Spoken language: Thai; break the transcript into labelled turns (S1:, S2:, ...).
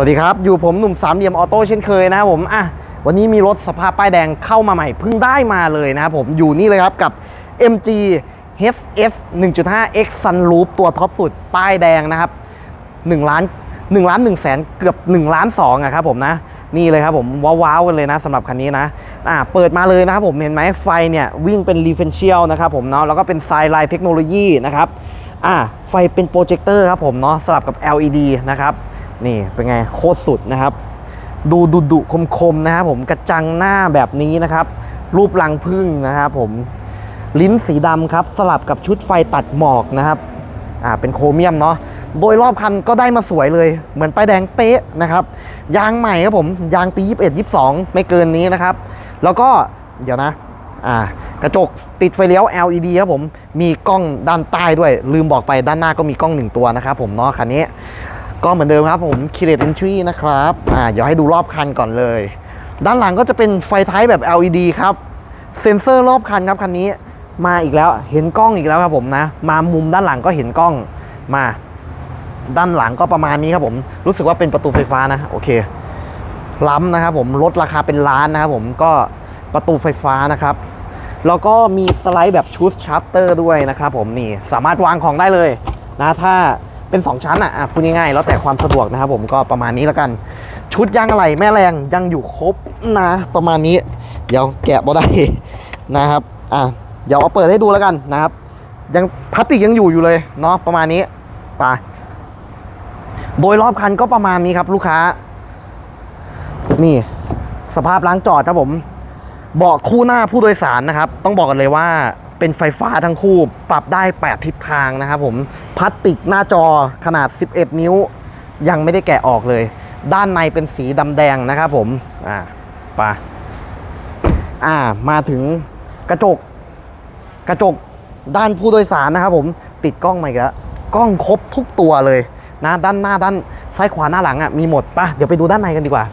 S1: วัสดีครับ อยู่ผมหนุ่มสามเหลี่ยมออโต้เช่นเคยนะครับผมอะวันนี้มีรถสภาพป้ายแดงเข้ามาใหม่เพิ่งได้มาเลยนะครับผมอยู่นี่เลยครับกับ MG HS 1.5 X Sunroof ตัวท็อปสุดป้ายแดงนะครับ1ล้าน1ล้าน1แสนเกือบ1ล้าน2อะครับผมนะ นี่เลยครับผมว้าวๆกันเลยนะสำหรับคันนี้นะอ่าเปิดมาเลยนะครับผมเห็นไหมไฟเนี่ยวิ่งเป็นรีเฟนเชียลนะครับผมเนาะแล้วก็เป็นไซไลน์เทคโนโลยีนะครับอ่าไฟเป็นโปรเจคเตอร์ครับผมเนาะสลับกับ LED นะครับ นี่เป็นไงโคตรสุดนะครับ ดูดุดุคมคมนะครับผมกระจังหน้าแบบนี้นะครับ รูปรังพึ่งนะครับผมลิ้นสีดำครับ สลับกับชุดไฟตัดหมอกนะครับอ่าเป็นโครเมียมเนาะโดยรอบคันก็ได้มาสวยเลย เหมือนป้ายแดงเป๊ะนะครับ ยางใหม่ครับผม ยางปี 21 22 ไม่เกินนี้นะครับ แล้วก็เดี๋ยวนะอ่ากระจกติดไฟเลี้ยว LED ครับผม มีกล้องด้านใต้ด้วย ลืมบอกไปด้านหน้าก็มีกล้องหนึ่งตัวนะครับผมเนาะคันนี้ ก็เหมือนเดิมครับผมคิเลต Entry นะครับอ่าเดี๋ยวให้ดูรอบคันก่อนเลย ด้านหลังก็จะเป็นไฟท้ายแบบ LED ครับ เซ็นเซอร์รอบคันครับคันนี้มาอีกแล้วเห็นกล้องอีกแล้วครับผมนะ มามุมด้านหลังก็เห็นกล้องมา ด้านหลังก็ประมาณนี้ครับผม รู้สึกว่าเป็นประตูไฟฟ้านะโอเค ล้ำนะครับผมลดราคาเป็นล้านนะครับผมก็ประตูไฟฟ้านะครับแล้วก็มีสไลด์แบบชุดชาร์เตอร์ด้วยนะครับผมนี่สามารถวางของได้เลยนะถ้า เป็น 2 ชั้นอะอะพูดง่ายๆแล้วแต่ความสะดวกนะครับผมก็ประมาณนี้แล้วกัน ชุดยางอะไรแม่แรงยังอยู่ครบนะ ประมาณนี้ เดี๋ยวแกะบ่ได้นะครับอะเดี๋ยวเอาเปิดให้ดูแล้วกันนะครับ ยังพลาสติกยังอยู่อยู่เลยเนาะประมาณนี้ไปโดยรอบคันก็ประมาณนี้ครับลูกค้า นี่สภาพล้างจอดครับผมเบาะคู่หน้าผู้โดยสารนะครับ ต้องบอกกันเลยว่า เป็นไฟฟ้าทั้งคู่ ปรับได้ 8 ทิศทางนะครับผมพลาสติกหน้าจอขนาด 11 นิ้ว ยังไม่ได้แกะออกเลย ด้านในเป็นสีดำแดงนะครับผม อ่าไปอ่า มาถึงกระจก กระจกด้านผู้โดยสารนะครับผม ติดกล้องมาอีกแล้วกล้องครบทุกตัวเลยนะ ด้านหน้าด้านซ้ายขวาหน้าหลังอะมีหมดปะเดี๋ยวไปดูด้านในกันดีกว่า